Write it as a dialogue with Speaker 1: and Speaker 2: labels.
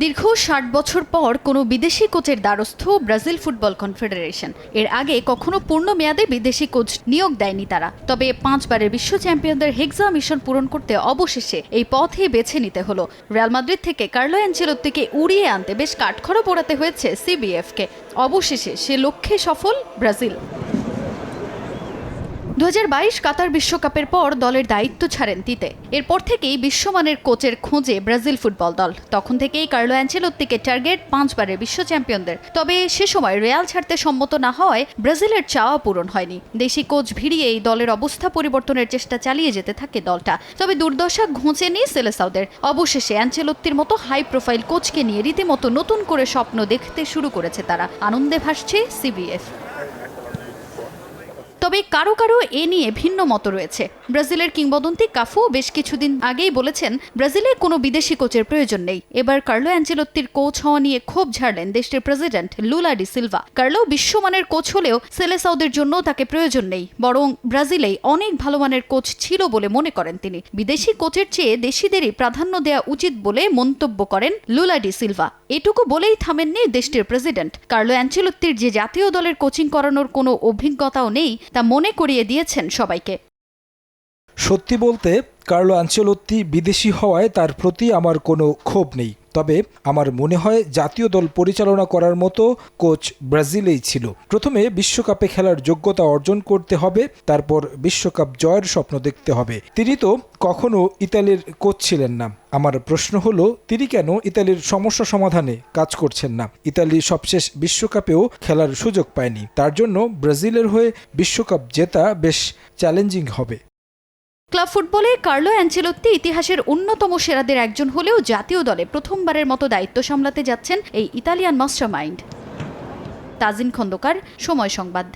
Speaker 1: দীর্ঘ ষাট বছর পর কোনো বিদেশি কোচের দ্বারস্থ ব্রাজিল ফুটবল কনফেডারেশন। এর আগে কখনো পূর্ণ মেয়াদে বিদেশি কোচ নিয়োগ দেয়নি তারা। তবে পাঁচবারের বিশ্ব চ্যাম্পিয়নদের হেক্সা মিশন পূরণ করতে অবশেষে এই পথে বেছে নিতে হলো। রিয়াল মাদ্রিদ থেকে কার্লো অ্যাঞ্চেলোত্তিকে উড়িয়ে আনতে বেশ কাঠখড়ো পোড়াতে হয়েছে সিবিএফকে। অবশেষে সে লক্ষ্যে সফল ব্রাজিল। দু হাজার বাইশ কাতার বিশ্বকাপের পর দলের দায়িত্ব ছাড়েন তিতে। এরপর থেকেই বিশ্বমানের কোচের খোঁজে ব্রাজিল ফুটবল দল। তখন থেকেই কার্লো অ্যাঞ্চেলোত্তিকে টার্গেট পাঁচবারের বিশ্ব চ্যাম্পিয়নদের। তবে সে সময় রিয়াল ছাড়তে সম্মত না হওয়ায় ব্রাজিলের চাওয়া পূরণ হয়নি। দেশি কোচ ভিড়িয়ে এই দলের অবস্থা পরিবর্তনের চেষ্টা চালিয়ে যেতে থাকে দলটা। তবে দুর্দশা ঘুঁচেনি সেলেসাউদের। অবশেষে অ্যাঞ্চেলোত্তির মতো হাই প্রোফাইল কোচকে নিয়ে রীতিমতো নতুন করে স্বপ্ন দেখতে শুরু করেছে তারা। আনন্দে ভাসছে সিবিএফ। তবে কারও কারও এ নিয়ে ভিন্ন মত রয়েছে। ব্রাজিলের কিংবদন্তি কাফু বেশ কিছুদিন আগেই বলেছেন, ব্রাজিলের কোনো বিদেশি কোচের প্রয়োজন নেই। এবার কার্লো অ্যাঞ্চেলোত্তির কোচ হওয়া নিয়ে ক্ষোভ ঝাড়লেন দেশটির president Lula da Silva. Carlo বিশ্বমানের কোচ হলেও সেলেসাউদের জন্য তাকে প্রয়োজন নেই, বরং ব্রাজিলেই অনেক ভালো মানের কোচ ছিল বলে মনে করেন তিনি। বিদেশি কোচের চেয়ে দেশিদেরই প্রাধান্য দেওয়া উচিত বলে মন্তব্য করেন লুলা ডি সিলভা। এটুকু বলেই থামেননি দেশটির প্রেসিডেন্ট। কার্লো অ্যাঞ্চেলোত্তির যে জাতীয় দলের কোচিং করানোর কোনো অভিজ্ঞতাও নেই, তা মনে করিয়ে দিয়েছেন সবাইকে।
Speaker 2: সত্যি বলতে, কার্লো আঞ্চলত্তি বিদেশি হওয়ায় তার প্রতি আমার কোনো ক্ষোভ নেই। তবে আমার মনে হয় জাতীয় দল পরিচালনা করার মতো কোচ ব্রাজিলেই ছিল। প্রথমে বিশ্বকাপে খেলার যোগ্যতা অর্জন করতে হবে, তারপর বিশ্বকাপ জয়ের স্বপ্ন দেখতে হবে। তিনি তো কখনো ইতালির কোচ ছিলেন না। আমার প্রশ্ন হলো, তিনি কেন ইতালির সমস্যা সমাধানে কাজ করছেন না? ইতালি সবশেষ বিশ্বকাপেও খেলার সুযোগ পায়নি। তার জন্য ব্রাজিলের হয়ে বিশ্বকাপ জেতা বেশ চ্যালেঞ্জিং হবে।
Speaker 1: ক্লাব ফুটবলে কার্লো অ্যাঞ্চেলোত্তি ইতিহাসের অন্যতম সেরাদের একজন হলেও জাতীয় দলে প্রথমবারের মতো দায়িত্ব সামলাতে যাচ্ছেন এই Italian mastermind Tajin Khandakar, Somoy সংবাদ।